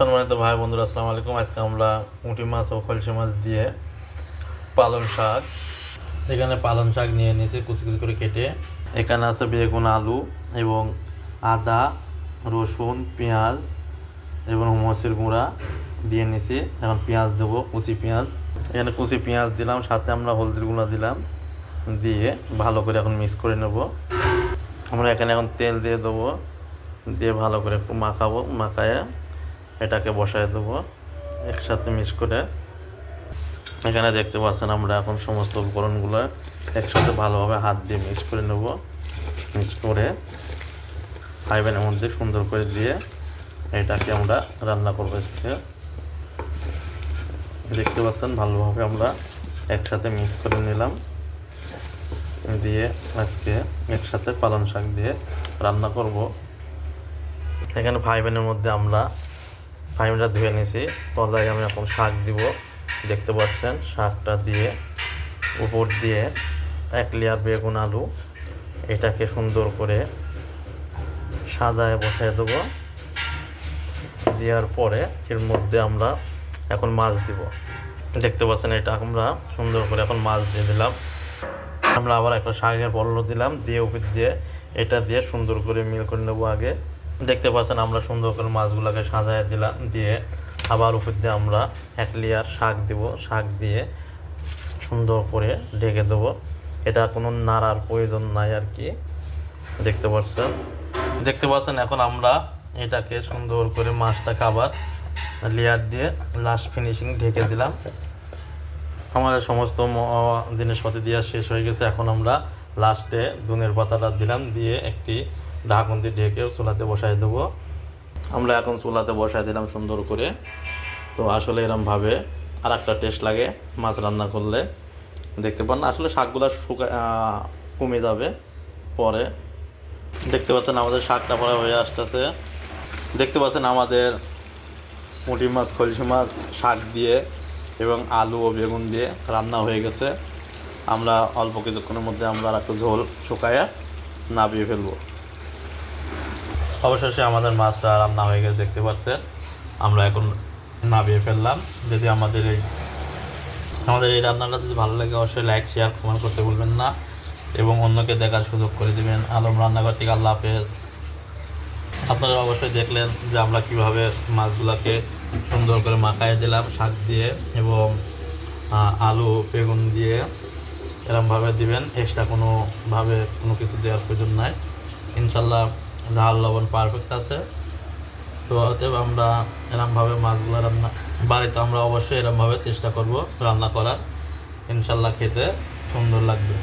সম্মানিত ভাই বন্ধুরা, আসসালামু আলাইকুম। আজকে আমরা পুঁটি মাছ ও খলসি মাছ দিয়ে পালং শাক, এখানে পালং শাক নিয়ে নিয়েছি কুচি কুচি করে কেটে। এখানে আছে বেগুন, আলু এবং আদা, রসুন, পেঁয়াজ এবং মরিচের গুঁড়া দিয়ে নিয়েছি। এখন পেঁয়াজ দেবো, কুচি পেঁয়াজ। এখানে কুচি পেঁয়াজ দিলাম, সাথে আমরা হলদির গুঁড়া দিলাম, দিয়ে ভালো করে এখন মিক্স করে নেব। আমরা এখানে এখন তেল দিয়ে দেবো, দিয়ে ভালো করে একটু মাখাবো, মাখায় এটাকে বসায় দেবো, একসাথে মিক্স করে। এখানে দেখতে পাচ্ছেন আমরা এখন সমস্ত উপকরণগুলো একসাথে ভালোভাবে হাত দিয়ে মিক্স করে নেব। মিক্স করে হাইবেনের মধ্যে সুন্দর করে দিয়ে এটাকে আমরা রান্না করব আজকে। দেখতে পাচ্ছেন ভালোভাবে আমরা একসাথে মিক্স করে নিলাম। দিয়ে আজকে একসাথে পালং শাক দিয়ে রান্না করব। এখানে ফাইভেনের মধ্যে আমরা ফাইভটা ধুয়ে নিয়েছি তলায় আমি এখন শাক দিব। দেখতে পাচ্ছেন, শাকটা দিয়ে উপর দিয়ে এক লেয়ার বেগুন আলু, এটাকে সুন্দর করে সাদায় বসায় দেবো। দেওয়ার পরে এর মধ্যে আমরা এখন মাছ দিব। দেখতে পাচ্ছেন, এটা আমরা সুন্দর করে এখন মাছ দিয়ে দিলাম। আমরা আবার একটা শাকের পল্ল দিলাম, দিয়ে উপর দিয়ে এটা দিয়ে সুন্দর করে মিল করে নেব আগে। দেখতে পাচ্ছেন আমরা সুন্দর করে মাছগুলোকে সাজায় দিলাম, দিয়ে আবার উপর দিয়ে আমরা এক লেয়ার শাক দিব। শাক দিয়ে সুন্দর করে ঢেকে দেবো। এটা কোনো নাড়ার প্রয়োজন নাই আর কি। দেখতে পাচ্ছেন? দেখতে পাচ্ছেন এখন আমরা এটাকে সুন্দর করে মাছটাকে আবার লেয়ার দিয়ে লাস্ট ফিনিশিং ঢেকে দিলাম। আমাদের সমস্ত জিনিসপাতি দেওয়া শেষ হয়ে গেছে। এখন আমরা লাস্টে দুনের পাতাটা দিলাম, দিয়ে একটি ঢাকন দিয়ে ঢেকে চুলাতে বসাই দেবো। আমরা এখন চুলাতে বসাই দিলাম সুন্দর করে। তো আসলে এরমভাবে আর একটা টেস্ট লাগে মাছ রান্না করলে। দেখতে পান আসলে শাকগুলো শুকা কমে যাবে পরে। দেখতে পাচ্ছেন আমাদের শাকটা পরে হয়ে আসতেছে। দেখতে পাচ্ছেন আমাদের পুঁটি মাছ খলসি মাছ শাক দিয়ে এবং আলু ও বেগুন দিয়ে রান্না হয়ে গেছে। আমরা অল্প কিছুক্ষণের মধ্যে আমরা আর একটু ঝোল শুকায়া নাবিয়ে ফেলব। অবশেষে আমাদের মাছটা রান্না হয়ে গেছে, দেখতে পাচ্ছেন। আমরা এখন নাবিয়ে ফেললাম। যদি আমাদের এই আমাদের এই রান্নাটা যদি ভালো লাগে, অবশ্যই লাইক শেয়ার কমেন্ট করতে ভুলবেন না। এবং অন্যকে দেখার সুযোগ করে দিবেন। আলম রান্নাঘর থেকে আল্লাহ হাফেজ। আপনারা অবশ্যই দেখলেন যে আমরা কীভাবে মাছগুলোকে সুন্দর করে মাখায় দিলাম, শাক দিয়ে এবং আলু, বেগুন দিয়ে এরমভাবে দিবেন। এক্সট্রা কোনোভাবে কোনো কিছু দেওয়ার প্রয়োজন নাই। ইনশাল্লাহ ঝাল, লবণ পারফেক্ট আছে। তো অতএব আমরা এরমভাবে মাছগুলো রান্না, বাড়িতে আমরা অবশ্যই এরমভাবে চেষ্টা করব রান্না করার। ইনশাল্লাহ খেতে সুন্দর লাগবে।